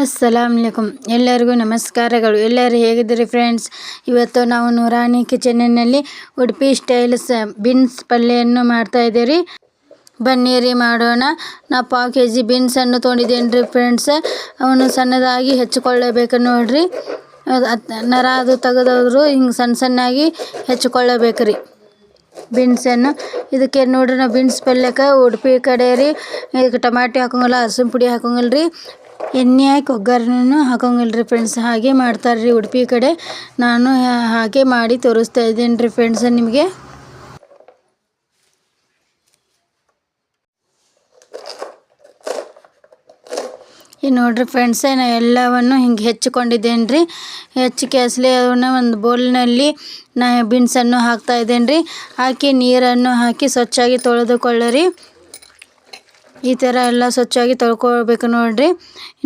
ಅಸ್ಸಲಾಮುಅಲೈಕುಮ್ ಎಲ್ಲರಿಗೂ ನಮಸ್ಕಾರಗಳು. ಎಲ್ಲರೂ ಹೇಗಿದ್ದೀರಿ ಫ್ರೆಂಡ್ಸ್ ಇವತ್ತು ನಾವು ನೂರಾನಿ ಕಿಚನ್ನಲ್ಲಿ ಉಡುಪಿ ಸ್ಟೈಲ್ ಸ ಬೀನ್ಸ್ ಪಲ್ಯವನ್ನು ಮಾಡ್ತಾಯಿದ್ದೀರಿ ಬನ್ನಿ ರೀ ಮಾಡೋಣ. ನಾ ಪಾವು ಕೆ ಜಿ ಬೀನ್ಸನ್ನು ತೊಗೊಂಡಿದ್ದೇನೆ ರೀ ಫ್ರೆಂಡ್ಸ್ ಅವನು ಸಣ್ಣದಾಗಿ ಹೆಚ್ಚಿಕೊಳ್ಳಬೇಕು ನೋಡಿರಿ. ನರ ಅದು ತೆಗೆದವರು ಹಿಂಗೆ ಸಣ್ಣ ಸಣ್ಣಾಗಿ ಹೆಚ್ಚಿಕೊಳ್ಳಬೇಕು ರೀ ಬೀನ್ಸನ್ನು ಇದಕ್ಕೆ ನೋಡ್ರಿ ನಾವು ಬೀನ್ಸ್ ಪಲ್ಯಕ್ಕೆ ಉಡುಪಿ ಕಡೆ ರೀ. ಇದಕ್ಕೆ ಟಮಾಟಿ ಹಾಕೋಂಗಿಲ್ಲ ಹಸಿನ ಪುಡಿ ಹಾಕೋಂಗಿಲ್ಲ ರೀ. ಎಣ್ಣೆ ಹಾಕಿ, ಒಗ್ಗರಣೆನೂ ಹಾಕೋಂಗಿಲ್ಲ ರೀ ಫ್ರೆಂಡ್ಸ್ ಹಾಗೆ ಮಾಡ್ತಾರೆ ರೀ ಉಡುಪಿ ಕಡೆ. ನಾನು ಹಾಗೆ ಮಾಡಿ ತೋರಿಸ್ತಾ ಇದ್ದೇನೆ ರೀ ಫ್ರೆಂಡ್ಸ್ ನಿಮಗೆ. ಈ ನೋಡ್ರಿ ಫ್ರೆಂಡ್ಸ್ ನಾ ಎಲ್ಲವನ್ನು ಹಿಂಗೆ ಹೆಚ್ಚಿಕೊಂಡಿದ್ದೇನೆ ರೀ ಹೆಚ್ಚು ಕೆಸಲಿ ಅವನ್ನ ಒಂದು ಬೌಲ್ನಲ್ಲಿ ನಾ ಬೀನ್ಸನ್ನು ಹಾಕ್ತಾ ಇದ್ದೇನೆ ರೀ ಹಾಕಿ ನೀರನ್ನು ಹಾಕಿ ಸ್ವಚ್ಛಾಗಿ ತೊಳೆದುಕೊಳ್ಳಿರಿ. ಈ ಥರ ಎಲ್ಲ ಸ್ವಚ್ಛವಾಗಿ ತೊಳ್ಕೊಳ್ಬೇಕು ನೋಡ್ರಿ.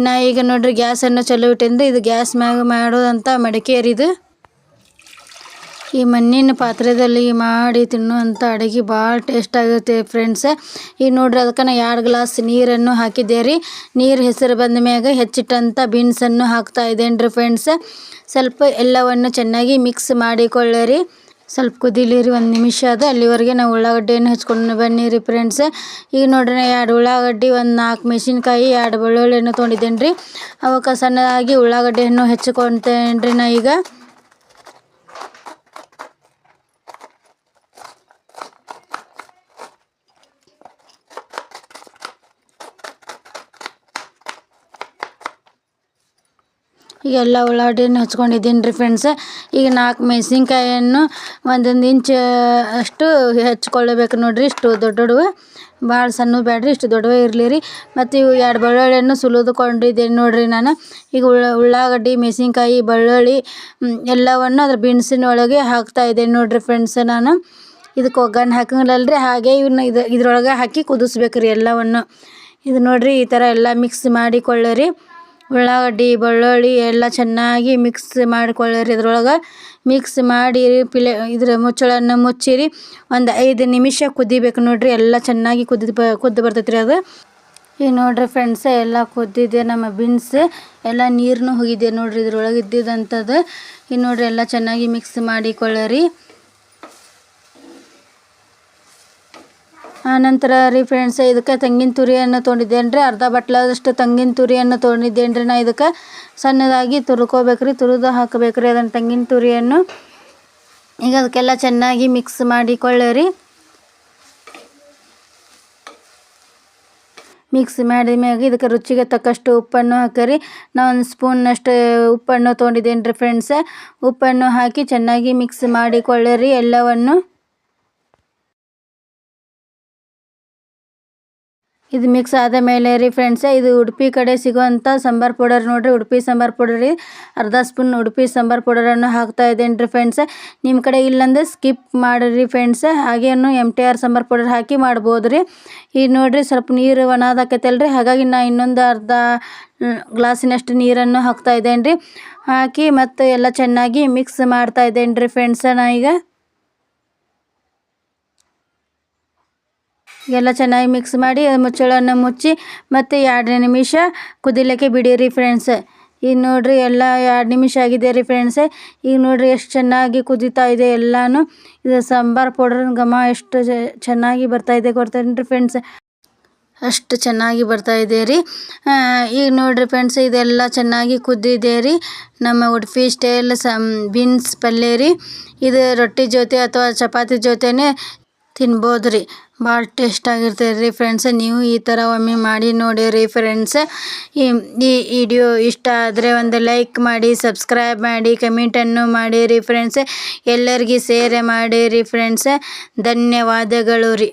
ನಾ ಈಗ ನೋಡ್ರಿ ಗ್ಯಾಸನ್ನು ಚಲೋ ಇಟ್ಟೇನಿ ಇದು ಗ್ಯಾಸ್ ಮ್ಯಾಗ ಮಾಡೋದಂಥ ಮಡಿಕೇರಿ ಇದು ಈ ಮಣ್ಣಿನ ಪಾತ್ರೆದಲ್ಲಿ ಮಾಡಿ ತಿನ್ನುವಂಥ ಅಡುಗೆ ಭಾಳ ಟೇಸ್ಟ್ ಆಗುತ್ತೆ ಫ್ರೆಂಡ್ಸ್. ಈಗ ನೋಡ್ರಿ ಅದಕ್ಕೆ ನಾ ಎರಡು ಗ್ಲಾಸ್ ನೀರನ್ನು ಹಾಕಿದ್ದೆ ರೀ. ನೀರು ಹೆಸರು ಬಂದ ಮ್ಯಾಗ ಹೆಚ್ಚಿಟ್ಟಂಥ ಬೀನ್ಸನ್ನು ಹಾಕ್ತಾ ಇದ್ದೇನೆ ರೀ ಫ್ರೆಂಡ್ಸ್. ಸ್ವಲ್ಪ ಎಲ್ಲವನ್ನು ಚೆನ್ನಾಗಿ ಮಿಕ್ಸ್ ಮಾಡಿಕೊಳ್ಳಿರಿ. ಸ್ವಲ್ಪ ಕುದೀಲಿ ರೀ, ಒಂದು ನಿಮಿಷ ಅದು. ಅಲ್ಲಿವರೆಗೆ ನಾವು ಉಳ್ಳಾಗಡ್ಡಿಯನ್ನು ಹಚ್ಕೊಂಡು ಬನ್ನಿ ರೀ ಫ್ರೆಂಡ್ಸ್ ಈಗ ನೋಡ್ರಿ ಎರಡು ಉಳ್ಳಾಗಡ್ಡಿ, ಒಂದು ನಾಲ್ಕು ಮೆಣಸಿನ್ಕಾಯಿ, ಎರಡು ಬೆಳ್ಳುಳ್ಳಿಯನ್ನು ತೊಗೊಂಡಿದ್ದೇನೆ ರೀ ಅವಕ್ಕೆ ಸಣ್ಣದಾಗಿ ಉಳ್ಳಾಗಡ್ಡಿಯನ್ನು ಹೆಚ್ಚಿಕೊಳ್ತೇನೆ ರೀ ನಾ ಈಗ. ಎಲ್ಲ ಉಳ್ಳಾಗಡ್ಡಿನ ಹಚ್ಕೊಂಡಿದ್ದೀನಿ ರೀ ಫ್ರೆಂಡ್ಸ್ ಈಗ ನಾಲ್ಕು ಮೆಣಸಿನ್ಕಾಯನ್ನು ಒಂದೊಂದು ಇಂಚ್ ಅಷ್ಟು ಹೆಚ್ಚಿಕೊಳ್ಳಬೇಕು ನೋಡಿರಿ. ಇಷ್ಟು ದೊಡ್ಡ ದೊಡ್ಡವು ಭಾಳ ಸಣ್ಣ ಬೇಡ್ರಿ, ಇಷ್ಟು ದೊಡ್ಡವೇ ಇರಲಿ ರೀ. ಮತ್ತು ಇವು ಎರಡು ಬೆಳ್ಳುಳ್ಳಿಯನ್ನು ಸುಲಿದುಕೊಂಡಿದ್ದೇನೆ ನೋಡಿರಿ ನಾನು. ಈಗ ಉಳ್ಳ, ಉಳ್ಳಾಗಡ್ಡಿ, ಮೆಣಸಿನ್ಕಾಯಿ, ಬೆಳ್ಳುಳ್ಳಿ ಎಲ್ಲವನ್ನು ಅದ್ರ ಬೀನ್ಸಿನ ಒಳಗೆ ಹಾಕ್ತಾ ಇದ್ದೇನೆ ನೋಡಿರಿ ಫ್ರೆಂಡ್ಸ್ ನಾನು. ಇದಕ್ಕೆ ಒಗ್ಗರಣೆ ಹಾಕಂಗಿಲ್ಲ ರೀ ಹಾಗೆ ಇವನ್ನ ಇದು, ಇದ್ರೊಳಗೆ ಹಾಕಿ ಕುದಿಸ್ಬೇಕು ರೀ ಎಲ್ಲವನ್ನು. ಇದು ನೋಡಿರಿ ಈ ಥರ ಎಲ್ಲ ಮಿಕ್ಸ್ ಮಾಡಿಕೊಳ್ಳಿರಿ ಉಳ್ಳಾಗಡ್ಡಿ, ಬೆಳ್ಳುಳ್ಳಿ ಎಲ್ಲ ಚೆನ್ನಾಗಿ ಮಿಕ್ಸ್ ಮಾಡಿಕೊಳ್ಳಿರಿ. ಇದ್ರೊಳಗೆ ಮಿಕ್ಸ್ ಮಾಡಿ ಪಿಲೆ ಇದ್ರ ಮುಚ್ಚಳನ್ನು ಮುಚ್ಚಿರಿ. ಒಂದು ಐದು ನಿಮಿಷ ಕುದಿಬೇಕು ನೋಡಿರಿ. ಎಲ್ಲ ಚೆನ್ನಾಗಿ ಕುದ್ದ ಬ, ಕುದ್ದು ಬರ್ತೈತೆ ಅದು. ಈಗ ನೋಡ್ರಿ ಫ್ರೆಂಡ್ಸ ಎಲ್ಲ ಕುದ್ದಿದೆ. ನಮ್ಮ ಬೀನ್ಸ್ ಎಲ್ಲ ನೀರನ್ನು ಹೋಗಿದೆ ನೋಡ್ರಿ. ಇದ್ರೊಳಗೆ ಇದ್ದಿದ್ದಂಥದ್ದು ಈಗ ನೋಡ್ರಿ ಎಲ್ಲ ಚೆನ್ನಾಗಿ ಮಿಕ್ಸ್ ಮಾಡಿಕೊಳ್ಳಿರಿ. ಆನಂತರ ರೀ ಫ್ರೆಂಡ್ಸ್ ಇದಕ್ಕೆ ತೆಂಗಿನ ತುರಿಯನ್ನು ತೊಗೊಂಡಿದ್ದೇನೆ ರೀ ಅರ್ಧ ಬಟ್ಲಾದಷ್ಟು ತೆಂಗಿನ ತುರಿಯನ್ನು ತೊಗೊಂಡಿದ್ದೇನೆ ರೀ ನಾ ಇದಕ್ಕೆ. ಸಣ್ಣದಾಗಿ ತುರ್ಕೋಬೇಕು ರೀ ತುರಿದು ಹಾಕಬೇಕು ರೀ ಅದನ್ನು ತೆಂಗಿನ ತುರಿಯನ್ನು. ಈಗ ಅದಕ್ಕೆಲ್ಲ ಚೆನ್ನಾಗಿ ಮಿಕ್ಸ್ ಮಾಡಿಕೊಳ್ಳಿರಿ. ಮಿಕ್ಸ್ ಮಾಡಿದ ಮ್ಯಾಗ ಇದಕ್ಕೆ ರುಚಿಗೆ ತಕ್ಕಷ್ಟು ಉಪ್ಪನ್ನು ಹಾಕಿರಿ. ನಾ ಒಂದು ಸ್ಪೂನ್ನಷ್ಟು ಉಪ್ಪನ್ನು ತೊಗೊಂಡಿದ್ದೇನೆ ರೀ ಫ್ರೆಂಡ್ಸ್ ಉಪ್ಪನ್ನು ಹಾಕಿ ಚೆನ್ನಾಗಿ ಮಿಕ್ಸ್ ಮಾಡಿಕೊಳ್ಳಿರಿ ಎಲ್ಲವನ್ನು. ಇದು ಮಿಕ್ಸ್ ಆದ ಮೇಲೆ ರೀ ಫ್ರೆಂಡ್ಸ್ ಇದು ಉಡುಪಿ ಕಡೆ ಸಿಗುವಂಥ ಸಾಂಬಾರು ಪೌಡರ್ ನೋಡಿರಿ, ಉಡುಪಿ ಸಾಂಬಾರು ಪೌಡರ್ ರೀ. ಅರ್ಧ ಸ್ಪೂನ್ ಉಡುಪಿ ಸಾಂಬಾರು ಪೌಡರನ್ನು ಹಾಕ್ತಾ ಇದ್ದೇನೆ ರೀ ಫ್ರೆಂಡ್ಸ್ ನಿಮ್ಮ ಕಡೆ ಇಲ್ಲಂದ್ರೆ ಸ್ಕಿಪ್ ಮಾಡಿರಿ ಫ್ರೆಂಡ್ಸ್ ಹಾಗೇನು M T R sambar powder ಹಾಕಿ ಮಾಡ್ಬೋದು ರೀ. ಈಗ ನೋಡಿರಿ ಸ್ವಲ್ಪ ನೀರು ಒಣದಾಕೈತಲ್ಲ ರೀ. ಹಾಗಾಗಿ ನಾ ಇನ್ನೊಂದು ಅರ್ಧ ಗ್ಲಾಸಿನಷ್ಟು ನೀರನ್ನು ಹಾಕ್ತಾ ಇದ್ದೇನೆ ರೀ. ಹಾಕಿ ಮತ್ತು ಎಲ್ಲ ಚೆನ್ನಾಗಿ ಮಿಕ್ಸ್ ಮಾಡ್ತಾ ಇದ್ದೇನೆ ರೀ ಫ್ರೆಂಡ್ಸ ನಾ ಈಗ. ಎಲ್ಲ ಚೆನ್ನಾಗಿ ಮಿಕ್ಸ್ ಮಾಡಿ ಮುಚ್ಚಳನ್ನು ಮುಚ್ಚಿ, ಮತ್ತು ಎರಡು ನಿಮಿಷ ಕುದಿಲಿಕ್ಕೆ ಬಿಡಿರಿ ಫ್ರೆಂಡ್ಸ್ ಈಗ ನೋಡಿರಿ ಎಲ್ಲ ಎರಡು ನಿಮಿಷ ಆಗಿದೆ ರೀ ಫ್ರೆಂಡ್ಸ್ ಈಗ ನೋಡಿರಿ ಎಷ್ಟು ಚೆನ್ನಾಗಿ ಕುದೀತಾ ಇದೆ ಎಲ್ಲಾನು. ಇದು ಸಾಂಬಾರು ಪೌಡರ್ ಘಮ ಎಷ್ಟು ಚೆನ್ನಾಗಿ ಬರ್ತಾ ಬರ್ತಾಯಿದೆ ರೀ ಫ್ರೆಂಡ್ಸ್ ಅಷ್ಟು ಚೆನ್ನಾಗಿ ಬರ್ತಾ ಇದೆ ರೀ. ಈಗ ನೋಡಿರಿ ಫ್ರೆಂಡ್ಸ್ ಇದೆಲ್ಲ ಚೆನ್ನಾಗಿ ಕುದ್ದಿದೆ ರೀ. ನಮ್ಮ ಉಡುಪಿ ಸ್ಟೈಲ್ ಸಮ್ ಬೀನ್ಸ್ ಪಲ್ಯ ರೀ. ಇದು ರೊಟ್ಟಿ ಜೊತೆ ಅಥವಾ ಚಪಾತಿ ಜೊತೆನೇ ತಿನ್ಬೋದು ರೀ ಭಾಳ ಟೇಸ್ಟ್ ಆಗಿರ್ತದೆ ರೀ ಫ್ರೆಂಡ್ಸ್ ನೀವು ಈ ಥರ ಒಮ್ಮೆ ಮಾಡಿ ನೋಡಿರಿ ಫ್ರೆಂಡ್ಸ್ ಈ ವಿಡಿಯೋ ಇಷ್ಟ ಆದರೆ ಒಂದು ಲೈಕ್ ಮಾಡಿ ಸಬ್ಸ್ಕ್ರೈಬ್ ಮಾಡಿ ಕಮೆಂಟನ್ನು ಮಾಡಿರಿ ಫ್ರೆಂಡ್ಸ್ ಎಲ್ಲರಿಗೂ ಸೇರೆ ಮಾಡಿರಿ ಫ್ರೆಂಡ್ಸ್ ಧನ್ಯವಾದಗಳು ರೀ.